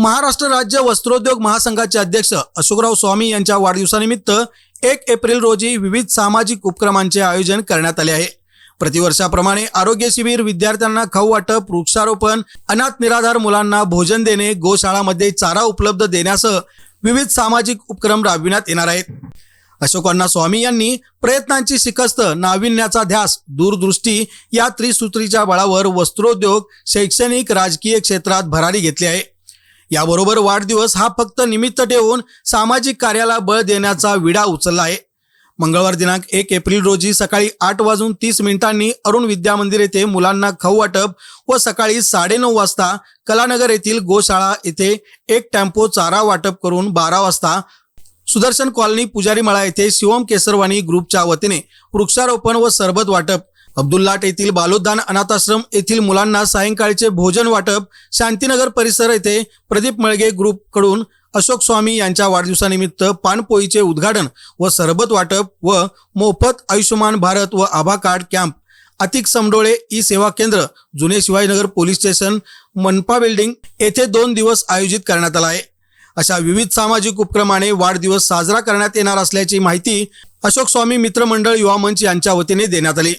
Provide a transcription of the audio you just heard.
महाराष्ट्र राज्य वस्त्रोद्योग महासंघाचे अध्यक्ष अशोकराव स्वामी यांच्या वाढदिवसानिमित्त एक एप्रिल रोजी विविध सामाजिक उपक्रमांचे आयोजन करण्यात आले आहे. प्रतिवर्षाप्रमाणे आरोग्य शिबिर विद्यार्थ्यांना खाऊ वाटप वृक्षारोपण अनाथ निराधार मुलांना भोजन देणे गोशाळामध्ये चारा उपलब्ध देण्यासह विविध सामाजिक उपक्रम राबविण्यात येणार आहेत. अशोकांना स्वामी यांनी प्रयत्नांची शिकस्त नाविन्याचा ध्यास दूरदृष्टी या त्रिसूत्रीच्या बळावर वस्त्रोद्योग शैक्षणिक राजकीय क्षेत्रात भरारी घेतली आहे. याबरोबर वाढदिवस हा फक्त निमित्त ठेवून सामाजिक कार्याला बळ देण्याचा विडा उचलला आहे. मंगळवार दिनांक एक एप्रिल रोजी सकाळी आठ वाजून तीस मिनिटांनी अरुण विद्या मंदिर येथे मुलांना खाऊ वाटप व सकाळी साडेनऊ वाजता कलानगर येथील गोशाळा येथे एक टेम्पो चारा वाटप करून बारा वाजता सुदर्शन कॉलनी पुजारीमाळा येथे शिवम केसरवाणी ग्रुपच्या वतीने वृक्षारोपण व सरबत वाटप अब्दुल्लाट येथील बालोद्दान अनाथाश्रम येथील मुलांना सायंकाळचे भोजन वाटप शांतीनगर परिसर येथे प्रदीप मळगे ग्रुपकडून अशोक स्वामी यांच्या वाढदिवसानिमित्त पानपोईचे उद्घाटन व सरबत वाटप व मोफत आयुष्यमान भारत व Abha card camp. Atik Samdole e सेवा केंद्र जुने शिवाजीनगर पोलीस स्टेशन मनपा बिल्डिंग येथे दोन दिवस आयोजित करण्यात आला आहे. अशा विविध सामाजिक उपक्रमाने वाढदिवस साजरा करण्यात येणार असल्याची माहिती अशोक स्वामी मित्रमंडळ युवा मंच यांच्या वतीने देण्यात आली.